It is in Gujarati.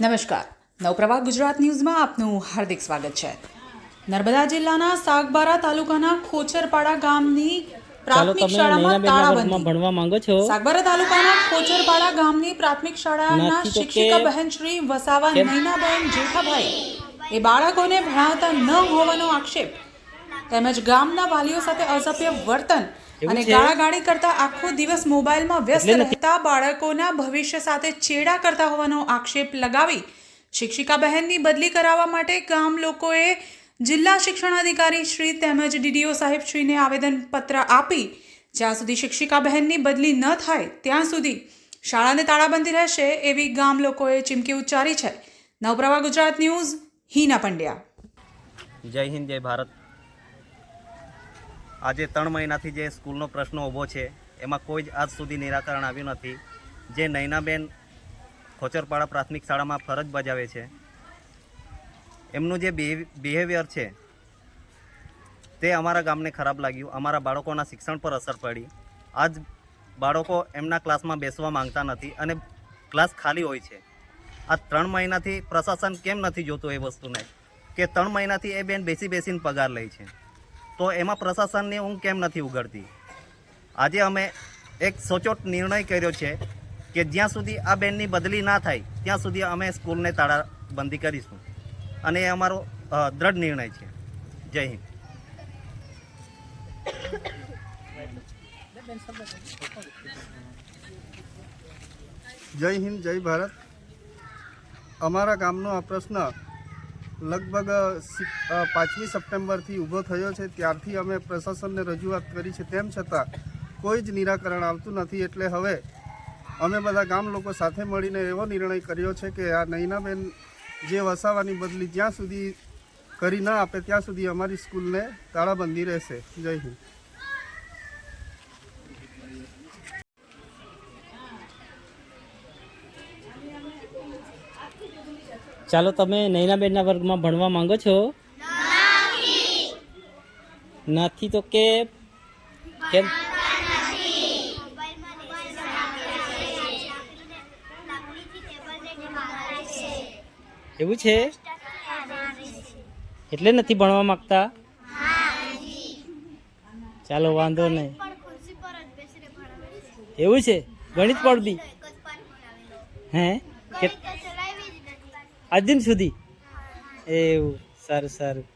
નમસ્કાર. નવપ્રવાહ ગુજરાત ન્યૂઝમાં આપનું હાર્દિક સ્વાગત છે. નર્મદા જિલ્લાના સાગબારા તાલુકાના ખોચરપાડા ગામની પ્રાથમિક શાળામાં તાળાબંધી. ભણવા માંગો છો? સાગબારા તાલુકાના ખોચરપાડા ગામની પ્રાથમિક શાળાના શિક્ષિકા બહેન શ્રી વસાવા નૈનાબહેન નૈનાબેન જેઠાભાઈ. એ બાળકોને ભણાવતા ન હોવાનો આક્ષેપ. તેમજ ગામના વાલીઓ સાથે અસભ્ય વર્તન અને? ગાળાગાળી કરતા આખો દિવસ મોબાઈલમાં વ્યસ્ત રહેતા બાળકોના ભવિષ્ય સાથે ચેડા કરતા હોવાનો આક્ષેપ લગાવી શિક્ષિકા બહેનની બદલી કરાવવા માટે ગામ લોકોએ જિલ્લા શિક્ષણાધિકારી શ્રી તેમજ ડીડીઓ સાહેબ શ્રીને આવેદનપત્ર આપી. જ્યાં સુધી શિક્ષિકા બહેનની બદલી ન થાય ત્યાં સુધી શાળાને તાળાબંધી રહેશે એવી ગામ લોકોએ ચીમકી ઉચ્ચારી છે. નવપ્રવાહ ગુજરાત ન્યૂઝ હીના પંડ્યા. જય હિન્દ જય ભારત. આજે ત્રણ મહિનાથી જે સ્કૂલનો પ્રશ્ન ઊભો છે, એમાં કોઈ જ આજ સુધી નિરાકરણ આવ્યું નથી. જે નૈનાબેન ખોચરપાડા પ્રાથમિક શાળામાં ફરજ બજાવે છે, એમનું જે બિહેવિયર છે, તે અમારા ગામને ખરાબ લાગ્યું. અમારા બાળકોના શિક્ષણ પર અસર પડી. આજ બાળકો એમના ક્લાસમાં બેસવા માંગતા નથી અને ક્લાસ ખાલી હોય છે. આ ત્રણ મહિનાથી પ્રશાસન કેમ નથી જોતું એ વસ્તુને? કે ત્રણ મહિનાથી એ બેન બેસી બેસીને પગાર લે છે. તો એમાં પ્રશાસનની ઊંઘ કેમ નથી ઉગડતી આજે અમે એક સચોટ નિર્ણય કર્યો છે કે જ્યાં સુધી આ બેનની બદલી ના થાય, ત્યાં સુધી અમે સ્કૂલને તાળાબંધી કરીશું. અને એ અમારો દ્રઢ નિર્ણય છે. જય હિન્દ. જય હિન્દ, જય ભારત. અમારા ગામનો આ પ્રશ્ન લગભગ પાંચમી સપ્ટેમ્બરથી ઊભો થયો છે. ત્યારથી અમે પ્રશાસનને રજૂઆત કરી છે. તેમ છતાં કોઈ જ નિરાકરણ આવતું નથી. એટલે હવે અમે બધા ગામ લોકો સાથે મળીને એવો નિર્ણય કર્યો છે કે આ નૈનાબેન જે વસાવાની બદલી જ્યાં સુધી કરી ના આપે, ત્યાં સુધી અમારી સ્કૂલને તાળાબંધી રહેશે. જય હિન્દ. ચાલો તમે નૈનાબેનના વર્ગમાં ભણવા માંગો છો? નથી તો કે કેમ? એવું છે? એટલે નથી ભણવા માંગતા? ચાલો વાંધો નહીં. એવું છે? ગણિત પણ બી. હે? કે આજ દિન સુધી. એવું સારું સારું.